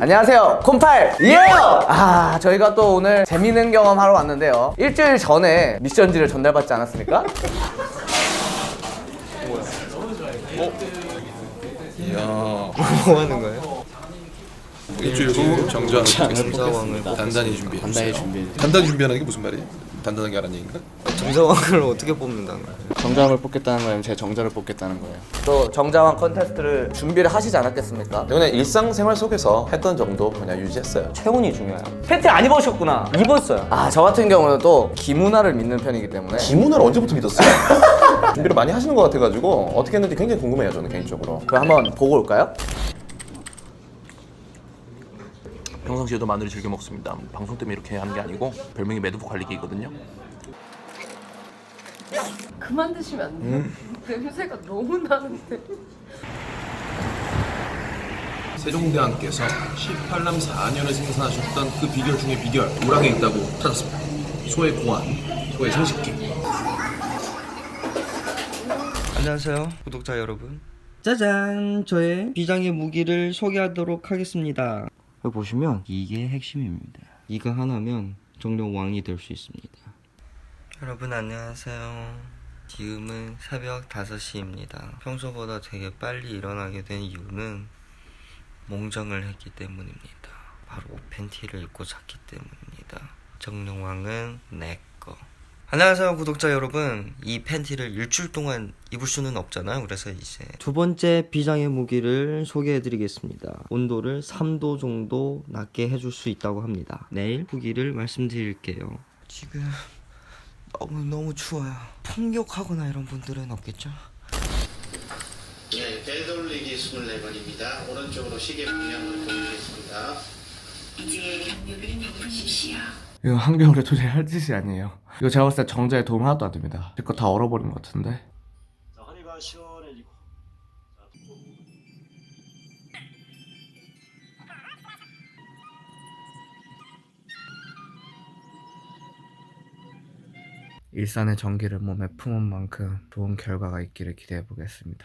안녕하세요 콤팔 예요 아 저희가 또 오늘 재밌는 경험 하러 왔는데요 일주일 전에 미션지를 전달받지 않았습니까? 이야 뭐 하는 거예요? 일주일 후 보겠습니다. 정자왕을 단단히 준비해 단단히 주세요. 준비해 단단히 준비하는 게 무슨 말이에요? 단단하게 하라는 얘기인가? 정자왕을 어떻게 뽑는다는 거예요? 정장을 뽑겠다는 거예요 제 정자를 뽑겠다는 거예요 또 정자왕 컨테스트를 준비를 하시지 않았겠습니까? 그냥 일상생활 속에서 했던 정도 그냥 유지했어요. 체온이 중요해요. 팬티 안 입으셨구나. 입었어요. 아 저 같은 경우는 또 기문화를 믿는 편이기 때문에 기문을 언제부터 믿었어요? 준비를 많이 하시는 것 같아가지고 어떻게 했는지 굉장히 궁금해요 저는 개인적으로. 그럼 한번 보고 올까요? 평상시에도 마늘을 즐겨 먹습니다. 방송 때문에 이렇게 하는 게 아니고 별명이 매드프 관리기거든요. 그만 드시면 안 돼요? 냄새가 너무 나는데. 세종대왕께서 18남 4년을 생산하셨던 그 비결 중에 비결 우랑에 있다고 찾았습니다. 소의 고안, 소의 생식기. 안녕하세요 구독자 여러분 짜잔 저의 비장의 무기를 소개하도록 하겠습니다 여기 보시면 이게 핵심입니다. 이거 하나면 정령 왕이 될 수 있습니다. 여러분 안녕하세요. 지금은 새벽 5시입니다. 평소보다 되게 빨리 일어나게 된 이유는 몽정을 했기 때문입니다. 바로 팬티를 입고 잤기 때문입니다. 정령왕은 내꺼 안녕하세요 구독자 여러분 이 팬티를 일주일 동안 입을 수는 없잖아요 그래서 이제 두 번째 비장의 무기를 소개해 드리겠습니다 온도를 3도 정도 낮게 해줄 수 있다고 합니다 내일 후기를 말씀드릴게요 지금 너무 너무 추워요 폭력하거나 이런 분들은 없겠죠? 네, 벨 돌리기 24번입니다. 오른쪽으로 시계 방향으로 돌리겠습니다. 이제 경력을 누르십시오. 이거 한겨울에 도저히 할 짓이 아니에요 이거 제가 봤을 때 정자에 도움 하나도 안 됩니다 제 거 다 얼어버린 것 같은데 자, 허리가 시원해지고. 일산의 전기를 몸에 품은 만큼 좋은 결과가 있기를 기대해 보겠습니다.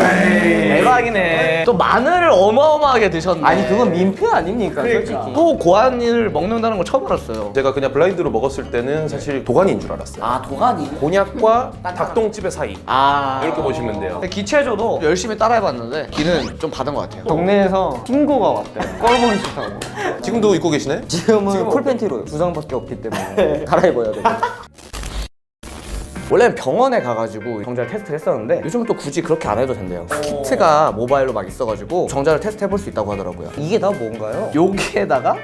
대박이네. 또 마늘을 어마어마하게 드셨네. 아니 그건 민폐 아닙니까? 솔직히. 또 고안을 먹는다는 걸 처음 알았어요. 제가 그냥 블라인드로 먹었을 때는 사실 도가니인 줄 알았어요. 아 도가니. 곤약과 닭똥집의 사이 아 이렇게 보시면 돼요. 근데 기체조도 열심히 따라해봤는데 기는 좀 받은 것 같아요. 동네에서 친구가 왔대요. 꼴보기 싫다고. 지금도 입고 계시네? 지금은 쿨팬티로 두 장밖에 없기 때문에 갈아입어야 돼요. 원래는 병원에 가가지고 정자를 테스트를 했었는데 요즘 또 굳이 그렇게 안 해도 된대요. 키트가 모바일로 막 있어가지고 정자를 테스트 해볼 수 있다고 하더라고요. 이게 다 뭔가요? 여기에다가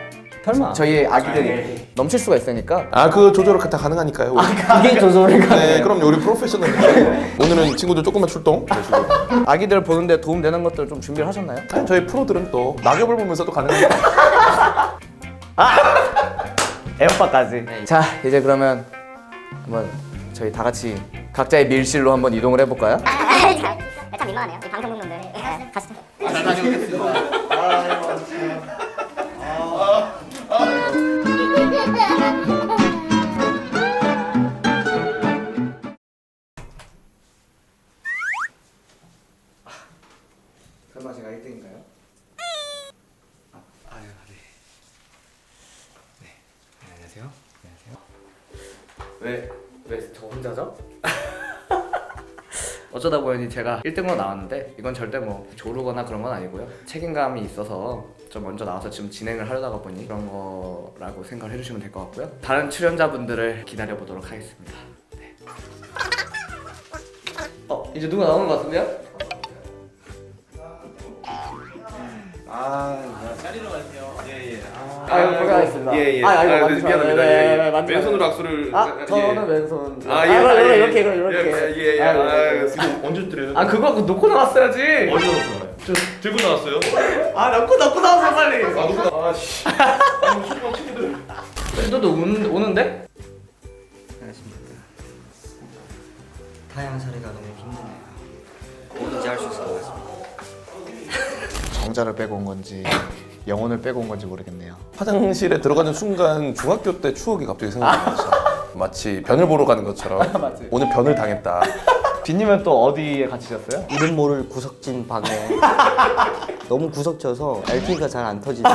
설마. 저희 아기들이 넘칠 수가 있으니까 아 그 조절 다 가능하니까요. 우리. 이게 조절이 네, 그럼 우리 프로페셔널. 오늘은 친구들 조금만 출동. 아기들 보는데 도움 되는 것들 좀 준비를 하셨나요? 아니, 저희 프로들은 또 낙엽을 보면서 도 가능합니다. 에어팟까지. 자 이제 그러면 한번 저희 다 같이 각자의 밀실로 한번 이동을 해볼까요? 참 민망하네요. 이 방송 묵는데. 네, 가시죠. 설마 제가 1등인가요? 아, 아유 네. 네 안녕하세요. 안녕하세요. 왜 왜 저 혼자죠? 어쩌다 보니 제가 1등으로 나왔는데 이건 절대 뭐 조르거나 그런 건 아니고요. 책임감이 있어서 좀 먼저 나와서 지금 진행을 하려다가 보니 그런 거라고 생각을 해주시면 될 것 같고요. 다른 출연자분들을 기다려 보도록 하겠습니다. 네. 어 이제 누가 나오는 것 같은데요? 아, 이거 고생하셨습니다. 예, 예. 아, 이거 아, 만지지 미안합니다. 네, 예, 예. 네, 만지지 왼손으로 마세요. 악수를. 아, 예. 저는 왼손. 아, 예. 아, 아, 이렇게, 예. 이렇게, 이렇게. 예, 예, 예. 아, 아, 네, 네. 지금 언제 드려요? 아, 그거 놓고 나왔어야지. 어디서 나왔어요? 저 들고 나왔어요? 아, 놓고, 놓고 나왔어, 빨리. 아, 누구? 아, 씨. 아, 소중한 친구들. 너도 오는, 오는데? 안녕하십니까 다양한 사례가 너무 힘드네요 뭐든지 할수 있을 것 같습니다 정자를 빼고 온 건지 영혼을 빼고 온 건지 모르겠네요 화장실에 들어가는 순간 중학교 때 추억이 갑자기 생각나서 마치 변을 보러 가는 것처럼 오늘 변을 당했다. 빈님은 또 어디에 갇히셨어요? 이름 모를 구석진 방에 너무 구석져서 LTE가 잘 안 터지죠.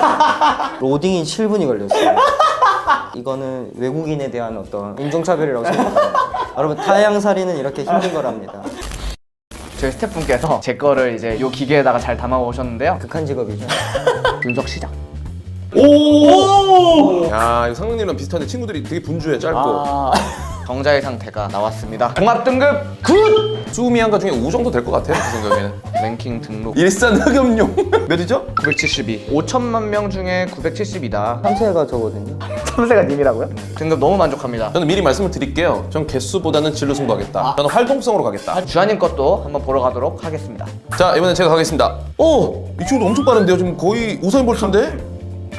로딩이 7분이 걸렸어요. 이거는 외국인에 대한 어떤 인종차별이라고 생각합니다. 여러분 타양살이는 이렇게 힘든 거랍니다. 저희 스태프분께서 제 거를 이제 요 기계에다가 잘 담아 오셨는데요. 극한 직업이죠. 분석 시작. 오! 야 이거 상훈님이랑 비슷한데 친구들이 되게 분주해 짧고 아, 정자의 상태가 나왔습니다. 종합 등급 굿! 수미한가 중에 5 정도 될 것 같아 제 생각에는 랭킹 등록 일산 흑염룡 몇이죠? 972. 5천만 명 중에 970이다. 3세가 저거든요. 참새가 님이라고요? 등급 너무 만족합니다. 저는 미리 말씀을 드릴게요 전 개수보다는 질로 승부하겠다 저는 활동성으로 가겠다 주한님 것도 한번 보러 가도록 하겠습니다. 자 이번엔 제가 가겠습니다 오! 이 친구도 엄청 빠른데요 지금 거의 우사인 볼트인데?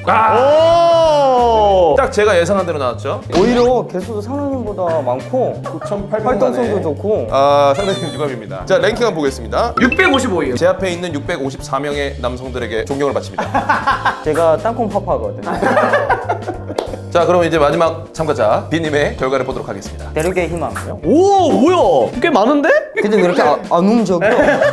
오! 딱 제가 예상한 대로 나왔죠. 오히려 개수도 상황님보다 많고 9,800만에 활동성도 좋고. 아 상당히 유감입니다. 자 랭킹 한번 보겠습니다. 655이요. 제 앞에 있는 654명의 남성들에게 존경을 바칩니다. 제가 땅콩 파파거든요. 자 그럼 이제 마지막 참가자 비님의 결과를 보도록 하겠습니다 대륙의 희망이요? 오, 뭐야? 꽤 많은데? 근데 왜 이렇게 아, 안 움직여?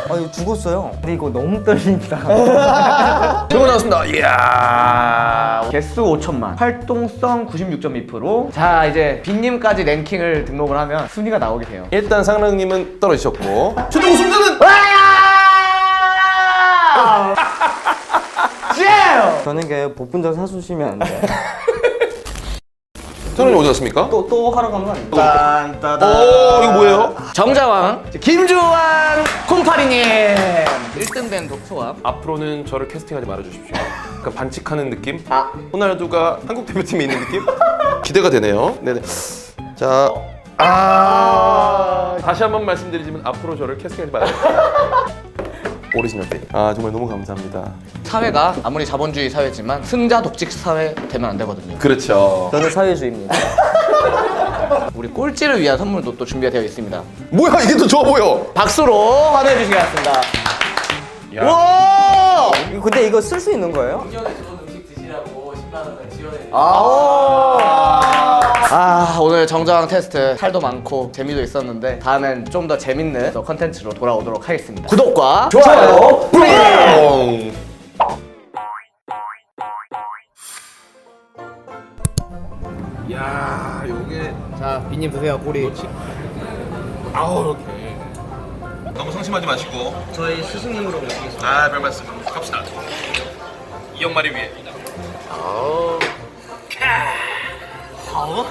아니 죽었어요. 근데 이거 너무 떨린다. 결과 나왔습니다 이야 개수 5천만, 활동성 96.2%. 자, 이제 빈님까지 랭킹을 등록을 하면 순위가 나오게 돼요. 일단 상랑님은 떨어지셨고 최종 우승자는 저는 게 복분자 사주시면 안 돼요. 상랑님 어디 갔습니까? 또, 또 하러 가면 안 돼요? 오 이거 뭐예요? 정자왕 김주환 콩파리님 1등 된 독초왕 앞으로는 저를 캐스팅하지 말아주십시오 약간 반칙하는 느낌? 호날두가 한국 대표팀에 있는 느낌? 기대가 되네요 네네 자 아... 다시 한 번 말씀드리지만 앞으로 저를 캐스팅하지 말아주십시오 오리지널 때. 아 정말 너무 감사합니다. 사회가 아무리 자본주의 사회지만 승자 독직 사회 되면 안 되거든요 그렇죠. 저는 사회주의입니다. 우리 꼴찌를 위한 선물도 또 준비가 되어 있습니다 뭐야 이게 더 좋아 보여. 박수로 환호해 주시겠습니다 야. 와! 이거 근데 이거 쓸 수 있는 거예요? 아 오늘 정자왕 테스트 탈도 많고 재미도 있었는데 다음엔 좀 더 재밌는 더 컨텐츠로 돌아오도록 하겠습니다. 구독과 좋아요 뿅. 야 요게 자 빈님 드세요 꼬리. 아우 이렇게. 너무 상심하지 마시고. 저희 스승님으로 모시겠습니다. 아별 말씀. 갑시다. 이영마리 위해 아우 好